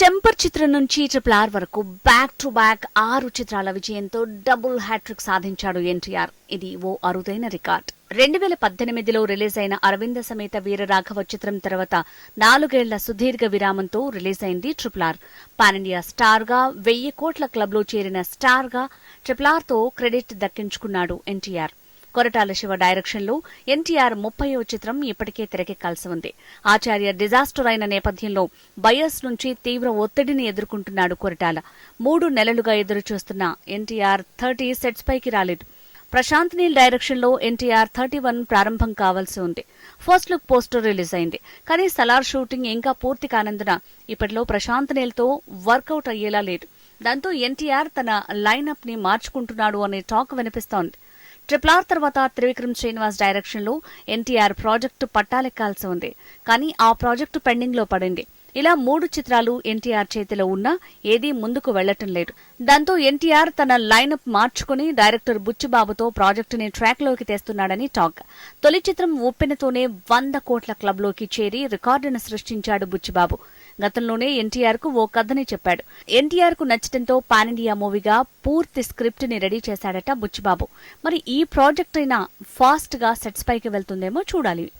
Temper చిత్రం నుంచి triple R వరకు బ్యాక్ టు బ్యాక్ ఆరు చిత్రాల విజయంతో డబుల్ హ్యాట్రిక్ సాధించాడు ఎన్టీఆర్. ఇది ఓ అరుదైన రికార్డ్. రెండు వేల పద్దెనిమిదిలో రిలీజ్ అయిన అరవింద సమేత వీరరాఘవ చిత్రం తర్వాత నాలుగేళ్ళ సుదీర్ఘ విరామంతో రిలీజ్ అయింది ట్రిపుల్ ఆర్ పానిండియా స్టార్గా వెయ్యి కోట్ల క్లబ్లో చేరిన స్టార్గా ట్రిపుల్ ఆర్తో క్రెడిట్ దక్కించుకున్నాడు ఎన్టీఆర్. కొరటాల శివ డైరెక్షన్లో ఎన్టీఆర్ ముప్పయో చిత్రం ఇప్పటికే తెరకెక్కాల్సి ఉంది. ఆచార్య డిజాస్టర్ అయిన నేపథ్యంలో బయస్ నుంచి తీవ్ర ఒత్తిడిని ఎదుర్కొంటున్నాడు కొరటాల. మూడు నెలలుగా ఎదురుచూస్తున్న ఎన్టీఆర్ థర్టీ సెట్స్ పైకి రాలేదు. ప్రశాంత్ నీల్ డైరెక్షన్లో ఎన్టీఆర్ థర్టీ వన్ ప్రారంభం కావాల్సి ఉంది. ఫస్ట్ లుక్ పోస్టర్ రిలీజ్ అయింది. కానీ సలార్ షూటింగ్ ఇంకా పూర్తి కానందున ఇప్పటిలో ప్రశాంత్ నీల్తో వర్కౌట్ అయ్యేలా లేదు. దాంతో ఎన్టీఆర్ తన లైనప్ని మార్చుకుంటున్నాడు అనే టాక్ వినిపిస్తోంది. ట్రిపుల్ ఆర్ తర్వాత త్రివిక్రమ్ శ్రీనివాస్ డైరెక్షన్లో ఎన్టీఆర్ ప్రాజెక్టు పట్టాలెక్కాల్సి ఉంది. కానీ ఆ ప్రాజెక్టు పెండింగ్లో పడింది. ఇలా మూడు చిత్రాలు ఎన్టీఆర్ చేతిలో ఉన్నా ఏదీ ముందుకు వెళ్ళటం లేదు. దాంతో ఎన్టీఆర్ తన లైనప్ మార్చుకుని డైరెక్టర్ బుచ్చిబాబుతో ప్రాజెక్టుని ట్రాక్లోకి తెస్తున్నాడని టాక్. తొలి చిత్రం ఉప్పెనతోనే వంద కోట్ల క్లబ్లోకి చేరి రికార్డును సృష్టించాడు బుచ్చిబాబు. గతంలోనే ఎన్టీఆర్కు ఓ కథని చెప్పాడు. ఎన్టీఆర్కు నచ్చడంతో పాన్ ఇండియా మూవీగా పూర్తి స్క్రిప్ట్ని రెడీ చేశాడట బుచ్చిబాబు. మరి ఈ ప్రాజెక్ట్ అయినా ఫాస్ట్గా సెట్స్ పైకి వెళ్తుందేమో చూడాలి.